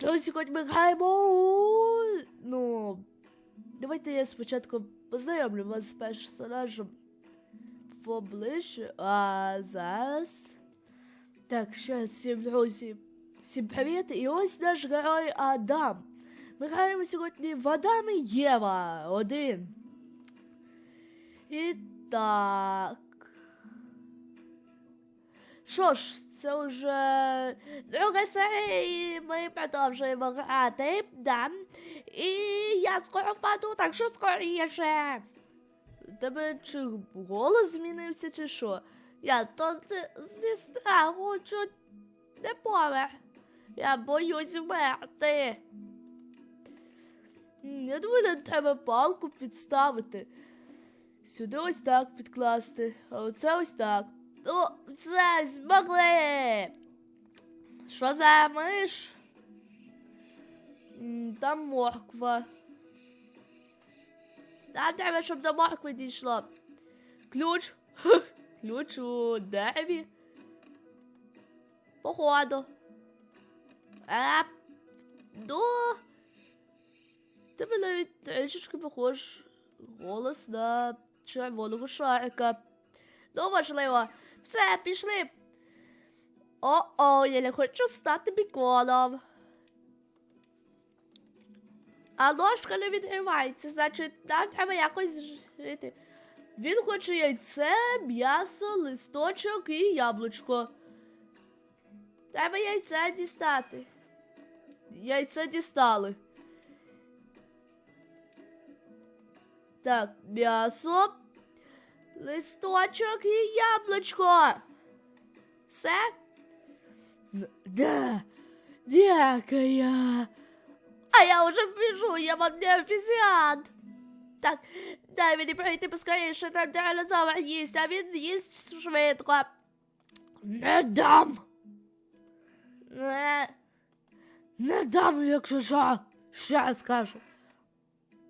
Друзі, хоч ми граємо. Ну, давайте я спочатку познайомлю вас з персонажем поближче. А зараз. Так, ще всім друзі. Всім привіт! І ось наш герой Адам. Ми граємо сьогодні в Адам і Єва один. І так. Що ж, це вже друга серія, і ми продовжуємо грати. Да. І я скоро впаду, так що скоріше. Тебе чи голос змінився, чи що? Я то це зі страху чуть не помер. Я боюсь вмерти. Я думаю, нам треба палку підставити. Сюди ось так підкласти, а оце ось так. Ну, все, змогли. Що за миш? Там морква. Там треба, щоб до моркви дійшло. Ключ. Ключ у дереві. Походу. А, ну. Тебе навіть трішечки похож голос на червоного шарика. Ну, можливо. Все, пішли. О-о, я не хочу стати біконом. А ложка не відривається, значить, нам треба якось жити. Він хоче яйце, м'ясо, листочок і яблучко. Треба яйце дістати. Яйце дістали. Так, м'ясо, листочок і яблучко. Це? Да, дякую. А я вже біжу, я вам не офіціант. Так, дай мені пройти поскоріше, там динозавр їсть, а він їсть швидко. Не дам. Не, не дам, якщо що. Ще скажу.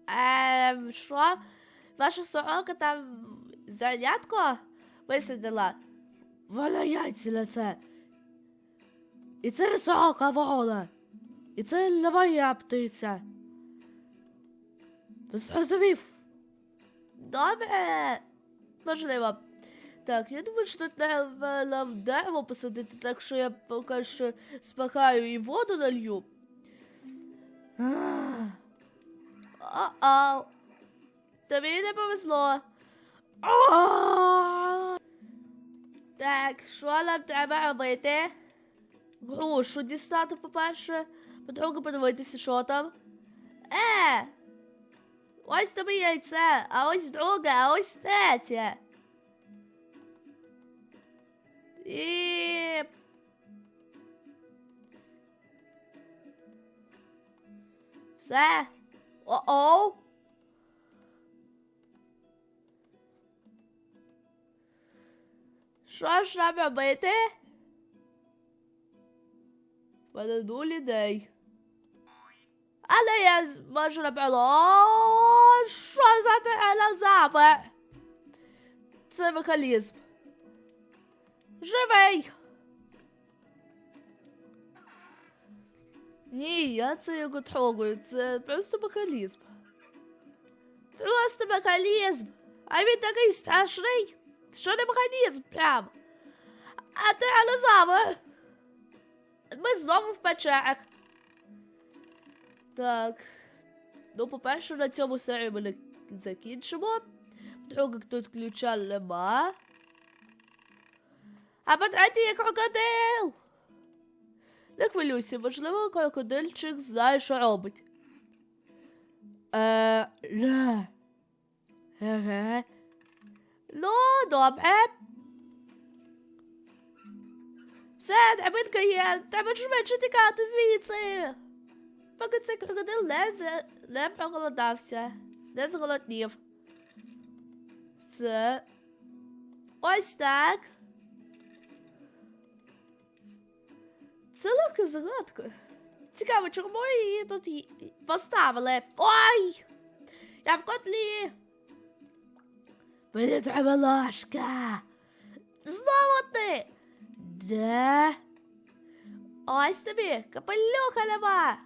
Ем, що? Ваша сорока там зернятко висадила? Вона яйця на це. І це не сорока, а ворона. І це моя птиця. Зрозумів. Добре. Можливо. Так, я думаю, що тут треба дерево посадити, так що я поки що спахаю і воду налью. О-о. Тобі не повезло. Так, що нам треба робити? Грушу дістати, по-перше. По-друге, подивитися, що там. Е! Ось тобі яйце, а ось друге, а ось третє. І. Все. О-оу. Що ж нам робити? Подаду людей. Але я зможу напевно. Що за тиранозавр? Це механізм. Живий. Ні, я це його трогаю. Це просто механізм. Просто механізм. А він такий страшний. Що не механізм прям. А тиранозавр. Ми знову в печерах. Так. Ну, по-перше, на цьому серію ми не закінчимо. По-друге, тут ключа нема. А по-третє, є крокодил. Не хвилюйся, можливо, крокодильчик знає, що робить. Е, не. Ну, добре. Все, драбинка є. Треба швидше тікати звідси. Поки цей крокодил не, з... не проголодався, не зголоднів. Все. Ось так. Це легка загадка. Цікаво, чому її тут поставили. Ой! Я в котлі. Мені треба ложка. Знову ти. Де? Ось тобі, капелюха нема.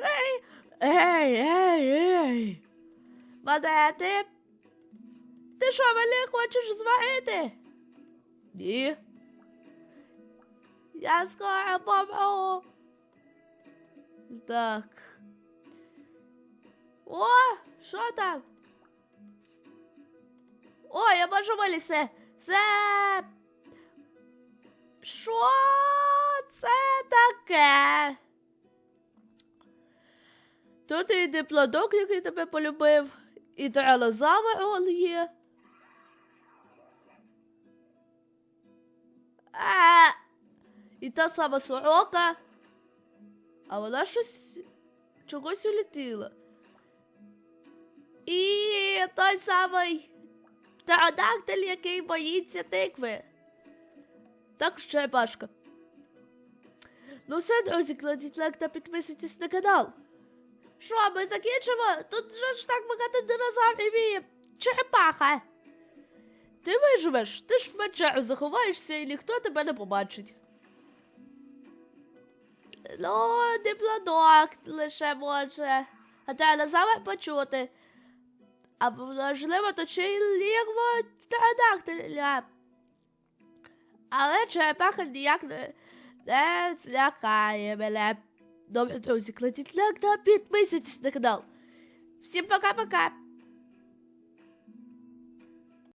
Ей, ей, ей, ей. Монети. Ти що, мене хочеш зварити? Ні. Я скоро помру. Так. О, що там? О, я можу вилізти. Все. Що це таке? Тут і диплодок, який тебе полюбив, і он є. А, і та сама сорока. А вона щось чогось улетіла. І той самий птеродактиль, який боїться тикви. Так, черепашка. Ну все, друзі, кладіть лайк та підписуйтесь на канал. Що, ми закінчимо? Тут же ж так багато динозаврів і черепаха. Ти виживеш, ти ж в вечеру заховаєшся і ніхто тебе не побачить. Ну, диплодок лише може. А динозавр почути. А можливо, то чи лігво птеродактиля. Але черепаха ніяк не, не злякає мене. Добре, друзі, кладіть лайк та підписуйтесь на канал. Всім пока-пока!